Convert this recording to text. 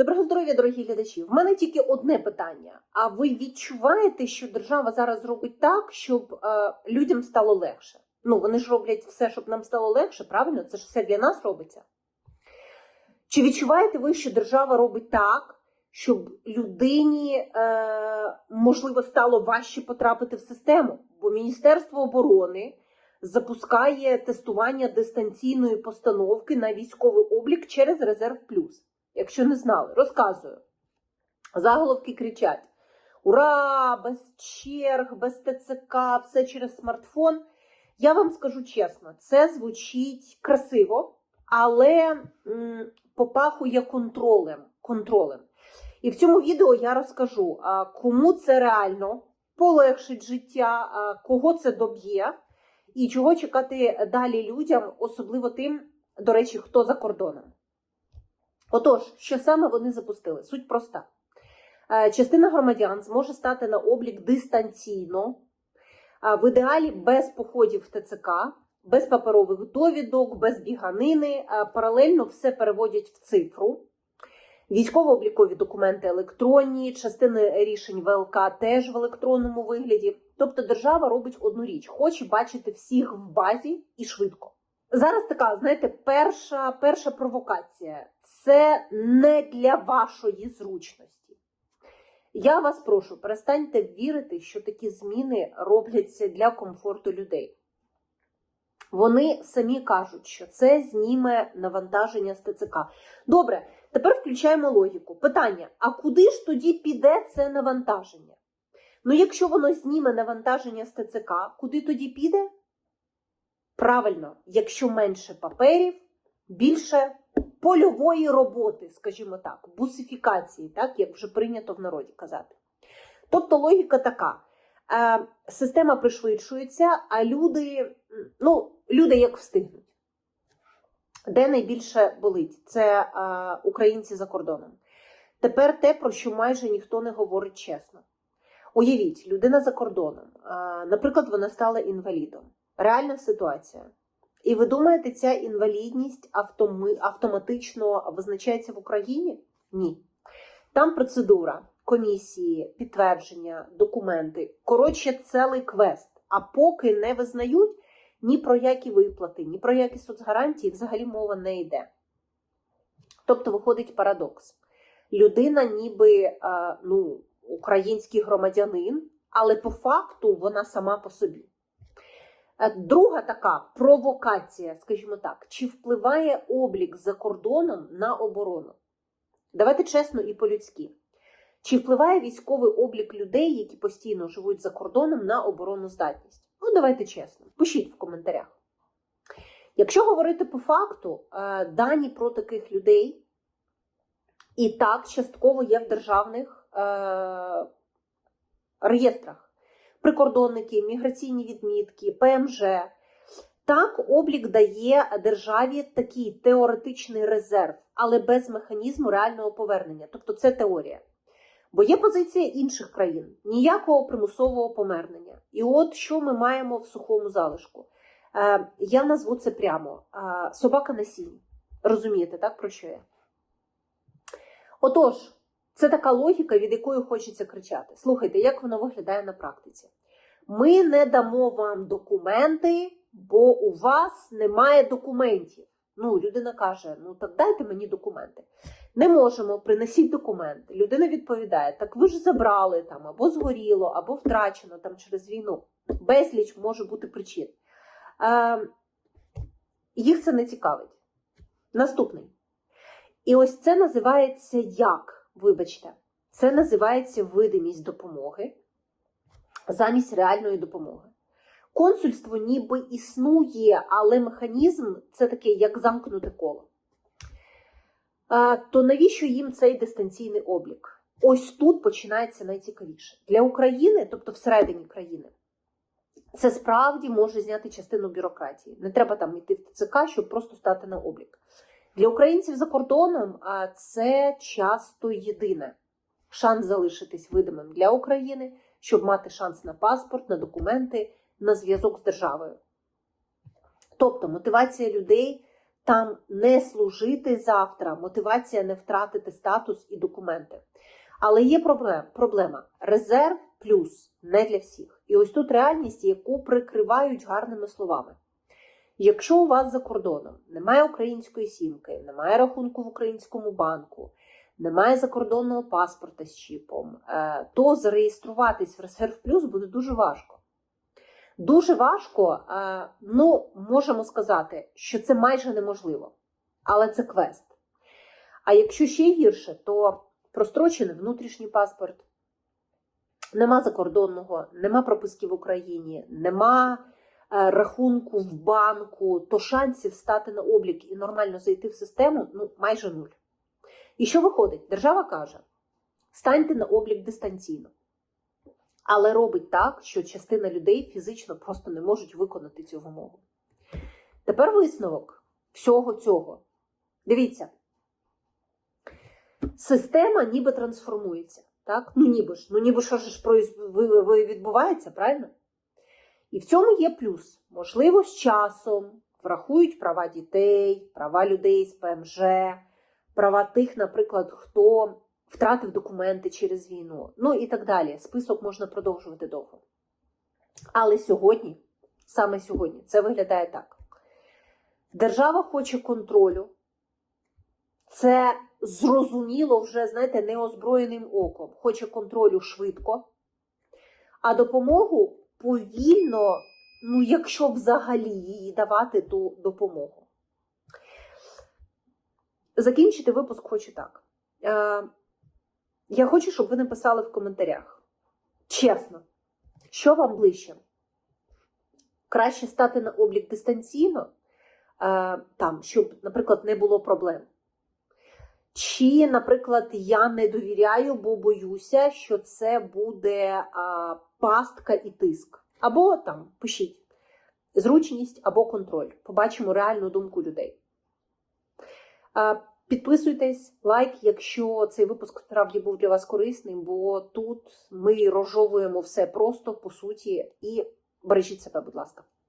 Доброго здоров'я, дорогі глядачі. В мене тільки одне питання. А ви відчуваєте, що держава зараз робить так, щоб е, людям стало легше? Ну, вони ж роблять все, щоб нам стало легше, правильно? Це ж все для нас робиться. Чи відчуваєте ви, що держава робить так, щоб людині е, можливо стало важче потрапити в систему? Бо Міністерство оборони запускає тестування дистанційної постановки на військовий облік через резерв плюс. Якщо не знали, розказую. Заголовки кричать: Ура! Без черг, без ТЦК, все через смартфон. Я вам скажу чесно, це звучить красиво, але м, попахує контролем. контролем. І в цьому відео я розкажу, кому це реально полегшить життя, кого це доб'є, і чого чекати далі людям, особливо тим, до речі, хто за кордоном. Отож, що саме вони запустили? Суть проста. Е, Частина громадян зможе стати на облік дистанційно, в ідеалі без походів в ТЦК, без паперових довідок, без біганини. Паралельно все переводять в цифру. Військово-облікові документи електронні, частини рішень ВЛК теж в електронному вигляді. Тобто держава робить одну річ: хоче бачити всіх в базі і швидко. Зараз така, знаєте, перша, перша провокація це не для вашої зручності. Я вас прошу, перестаньте вірити, що такі зміни робляться для комфорту людей. Вони самі кажуть, що це зніме навантаження з ТЦК. Добре, тепер включаємо логіку. Питання: а куди ж тоді піде це навантаження? Ну, якщо воно зніме навантаження з ТЦК, куди тоді піде? Правильно, якщо менше паперів, більше польової роботи, скажімо так, бусифікації, так, як вже прийнято в народі казати. Тобто логіка така: е, система пришвидшується, а люди, ну, люди як встигнуть. Де найбільше болить? Це е, українці за кордоном. Тепер те, про що майже ніхто не говорить чесно. Уявіть, людина за кордоном, е, наприклад, вона стала інвалідом. Реальна ситуація. І ви думаєте, ця інвалідність автоматично визначається в Україні? Ні. Там процедура, комісії, підтвердження, документи. Коротше, цілий квест. А поки не визнають ні про які виплати, ні про які соцгарантії взагалі мова не йде. Тобто виходить парадокс. Людина, ніби е, ну, український громадянин, але по факту вона сама по собі. Е, Друга така провокація, скажімо так, чи впливає облік за кордоном на оборону? Давайте чесно і по-людськи. Чи впливає військовий облік людей, які постійно живуть за кордоном на обороноздатність? Ну, давайте чесно, пишіть в коментарях. Якщо говорити по факту, е, дані про таких людей і так частково є в державних е, реєстрах прикордонники, міграційні відмітки, ПМЖ. Так, облік дає державі такий теоретичний резерв, але без механізму реального повернення. Тобто це теорія. Бо є позиція інших країн ніякого примусового повернення. І от що ми маємо в сухому залишку. Е, я назву це прямо: е, собака на сіні. Розумієте, так про що я? Отож, це така логіка, від якої хочеться кричати. Слухайте, як воно виглядає на практиці. Ми не дамо вам документи, бо у вас немає документів. Ну, людина каже: ну так дайте мені документи. Не можемо, принесіть документи. Людина відповідає: так ви ж забрали там або згоріло, або втрачено там через війну. Безліч може бути причин. Е, їх це не цікавить. Наступний. І ось це називається як? Вибачте, це називається видимість допомоги замість реальної допомоги. Консульство ніби існує, але механізм це таке, як замкнуте коло. То навіщо їм цей дистанційний облік? Ось тут починається найцікавіше. Для України, тобто всередині країни, це справді може зняти частину бюрократії. Не треба там йти в ТЦК, щоб просто стати на облік. Для українців за кордоном це часто єдине шанс залишитись видимим для України, щоб мати шанс на паспорт, на документи, на зв'язок з державою. Тобто мотивація людей там не служити завтра, мотивація не втратити статус і документи. Але є проблема. Резерв плюс не для всіх. І ось тут реальність, яку прикривають гарними словами. Якщо у вас за кордоном немає української сімки, немає рахунку в українському банку, немає закордонного паспорта з чіпом, е, то зареєструватись в Резерв Плюс буде дуже важко. Дуже важко, е, ну, можемо сказати, що це майже неможливо, але це квест. А якщо ще гірше, то прострочений внутрішній паспорт, нема закордонного, нема прописки в Україні, нема рахунку в банку, то шансів стати на облік і нормально зайти в систему ну, майже нуль. І що виходить? Держава каже: станьте на облік дистанційно. Але робить так, що частина людей фізично просто не можуть виконати цю вимогу. Тепер висновок всього цього. Дивіться, система ніби трансформується. Так? Ну ніби ж, ну ніби що ж відбувається, правильно? І в цьому є плюс. Можливо, з часом врахують права дітей, права людей з ПМЖ, права тих, наприклад, хто втратив документи через війну, ну і так далі. Список можна продовжувати довго. Але сьогодні, саме сьогодні, це виглядає так: держава хоче контролю. Це зрозуміло вже, знаєте, неозброєним оком. Хоче контролю швидко, а допомогу повільно, ну, якщо взагалі їй давати ту допомогу. Закінчити випуск хочу так. Е, я хочу, щоб ви написали в коментарях. Чесно, що вам ближче? Краще стати на облік дистанційно, е, там, щоб, наприклад, не було проблем. Чи, наприклад, я не довіряю, бо боюся, що це буде а, пастка і тиск. Або там пишіть зручність або контроль. Побачимо реальну думку людей. А, Підписуйтесь, лайк, якщо цей випуск справді був для вас корисним, бо тут ми розжовуємо все просто по суті і бережіть себе, будь ласка.